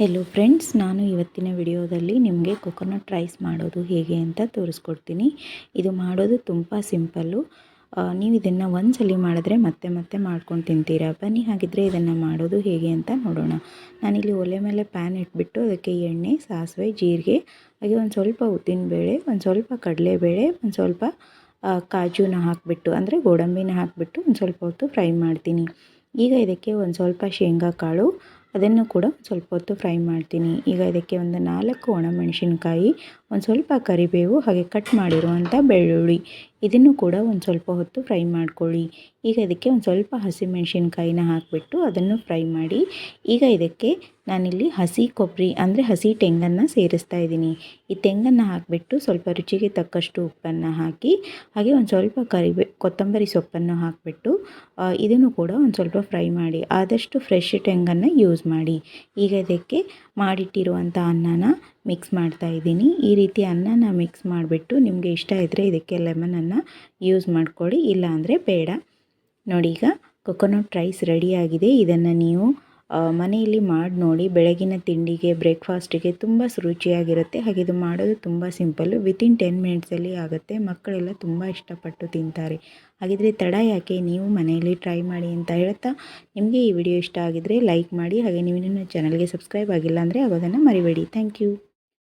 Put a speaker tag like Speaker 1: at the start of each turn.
Speaker 1: Hello friends ನಾನು ಇವತ್ತಿನ ವಿಡಿಯೋದಲ್ಲಿ ನಿಮಗೆ ಕೊಕೊನಟ್ ರೈಸ್ ಮಾಡೋದು ಹೇಗೆ ಅಂತ ತೋರಿಸ್ಕೊಡ್ತೀನಿ. ಇದು ಮಾಡೋದು ತುಂಬ ಸಿಂಪಲ್ಲು ನೀವು ಇದನ್ನು ಒಂದ್ಸಲಿ ಮಾಡಿದ್ರೆ ಮತ್ತೆ ಮತ್ತೆ ಮಾಡ್ಕೊಂಡು ತಿಂತೀರಾ? ಬನ್ನಿ, ಹಾಗಿದ್ರೆ ಇದನ್ನು ಮಾಡೋದು ಹೇಗೆ ಅಂತ ನೋಡೋಣ. ನಾನಿಲ್ಲಿ ಒಲೆ ಮೇಲೆ ಪ್ಯಾನ್ ಇಟ್ಬಿಟ್ಟು ಅದಕ್ಕೆ ಎಣ್ಣೆ, ಸಾಸಿವೆ, ಜೀರಿಗೆ, ಹಾಗೆ ಒಂದು ಸ್ವಲ್ಪ ಉದ್ದಿನಬೇಳೆ ಒಂದು ಸ್ವಲ್ಪ ಕಡಲೆಬೇಳೆ ಒಂದು ಸ್ವಲ್ಪ ಕಾಜುನ ಹಾಕಿಬಿಟ್ಟು, ಅಂದರೆ ಗೋಡಂಬಿನ ಹಾಕಿಬಿಟ್ಟು ಒಂದು ಸ್ವಲ್ಪ ಹೊತ್ತು ಫ್ರೈ ಮಾಡ್ತೀನಿ. ಈಗ ಇದಕ್ಕೆ ಒಂದು ಸ್ವಲ್ಪ ಶೇಂಗಾ ಕಾಳು ಅದನ್ನು ಕೂಡ ಸ್ವಲ್ಪ ಹೊತ್ತು ಫ್ರೈ ಮಾಡ್ತೀನಿ. ಈಗ ಇದಕ್ಕೆ ಒಂದು ನಾಲ್ಕು ಒಣಮೆಣಸಿನ್ಕಾಯಿ ಒಂದು ಸ್ವಲ್ಪ ಕರಿಬೇವು ಹಾಗೆ ಕಟ್ ಮಾಡಿರುವಂಥ ಬೆಳ್ಳುಳ್ಳಿ. ಇದನ್ನು ಕೂಡ ಒಂದು ಸ್ವಲ್ಪ ಹೊತ್ತು ಫ್ರೈ ಮಾಡ್ಕೊಳ್ಳಿ. ಈಗ ಇದಕ್ಕೆ ಒಂದು ಸ್ವಲ್ಪ ಹಸಿಮೆಣಸಿನ್ಕಾಯಿನ ಹಾಕಿಬಿಟ್ಟು ಅದನ್ನು ಫ್ರೈ ಮಾಡಿ. ಈಗ ಇದಕ್ಕೆ ನಾನಿಲ್ಲಿ ಹಸಿ ಕೊಬ್ಬರಿ ಅಂದರೆ ಹಸಿ ತೆಂಗನ್ನು ಸೇರಿಸ್ತಾ ಇದ್ದೀನಿ. ಈ ತೆಂಗನ್ನು ಹಾಕಿಬಿಟ್ಟು ಸ್ವಲ್ಪ ರುಚಿಗೆ ತಕ್ಕಷ್ಟು ಉಪ್ಪನ್ನು ಹಾಕಿ, ಹಾಗೆ ಒಂದು ಸ್ವಲ್ಪ ಕರಿಬೇ, ಕೊತ್ತಂಬರಿ ಸೊಪ್ಪನ್ನು ಹಾಕಿಬಿಟ್ಟು ಇದನ್ನು ಕೂಡ ಒಂದು ಸ್ವಲ್ಪ ಫ್ರೈ ಮಾಡಿ. ಆದಷ್ಟು ಫ್ರೆಶ್ ತೆಂಗನ್ನು ಯೂಸ್ ಮಾಡಿ. ಈಗ ಇದಕ್ಕೆ ಮಾಡಿಟ್ಟಿರುವಂಥ ಅನ್ನನ ಮಿಕ್ಸ್ ಮಾಡ್ತಾ ಇದ್ದೀನಿ. ಈ ರೀತಿ ಅನ್ನನ ಮಿಕ್ಸ್ ಮಾಡಿಬಿಟ್ಟು ನಿಮಗೆ ಇಷ್ಟ ಇದ್ದರೆ ಇದಕ್ಕೆ ಲೆಮನನ್ನು ಯೂಸ್ ಮಾಡಿಕೊಳ್ಳಿ, ಇಲ್ಲ ಅಂದರೆ ಬೇಡ. ನೋಡಿ ಈಗ ಕೊಕೊನಟ್ ರೈಸ್ ರೆಡಿಯಾಗಿದೆ ಇದನ್ನು ನೀವು ಮನೆಯಲ್ಲಿ ಮಾಡಿ ನೋಡಿ. ಬೆಳಗಿನ ತಿಂಡಿಗೆ ಬ್ರೇಕ್ಫಾಸ್ಟಿಗೆ ತುಂಬ ರುಚಿಯಾಗಿರುತ್ತೆ. ಹಾಗೆ ಇದು ಮಾಡೋದು ತುಂಬ ಸಿಂಪಲ್ಲು ವಿತಿನ್ ಟೆನ್ ಮಿನಿಟ್ಸಲ್ಲಿ ಆಗುತ್ತೆ. ಮಕ್ಕಳೆಲ್ಲ ತುಂಬ ಇಷ್ಟಪಟ್ಟು ತಿಂತಾರೆ. ಹಾಗಿದ್ರೆ ತಡ ಯಾಕೆ? ನೀವು ಮನೆಯಲ್ಲಿ ಟ್ರೈ ಮಾಡಿ ಅಂತ ಹೇಳ್ತಾ ನಿಮಗೆ ಈ ವಿಡಿಯೋ ಇಷ್ಟ ಆಗಿದ್ರೆ ಲೈಕ್ ಮಾಡಿ. ಹಾಗೆ ನೀವು ಇನ್ನೂ ಚಾನಲ್ಗೆ ಸಬ್ಸ್ಕ್ರೈಬ್ ಆಗಿಲ್ಲ ಅಂದರೆ ಆಗೋದನ್ನು ಮರಿಬೇಡಿ. Thank you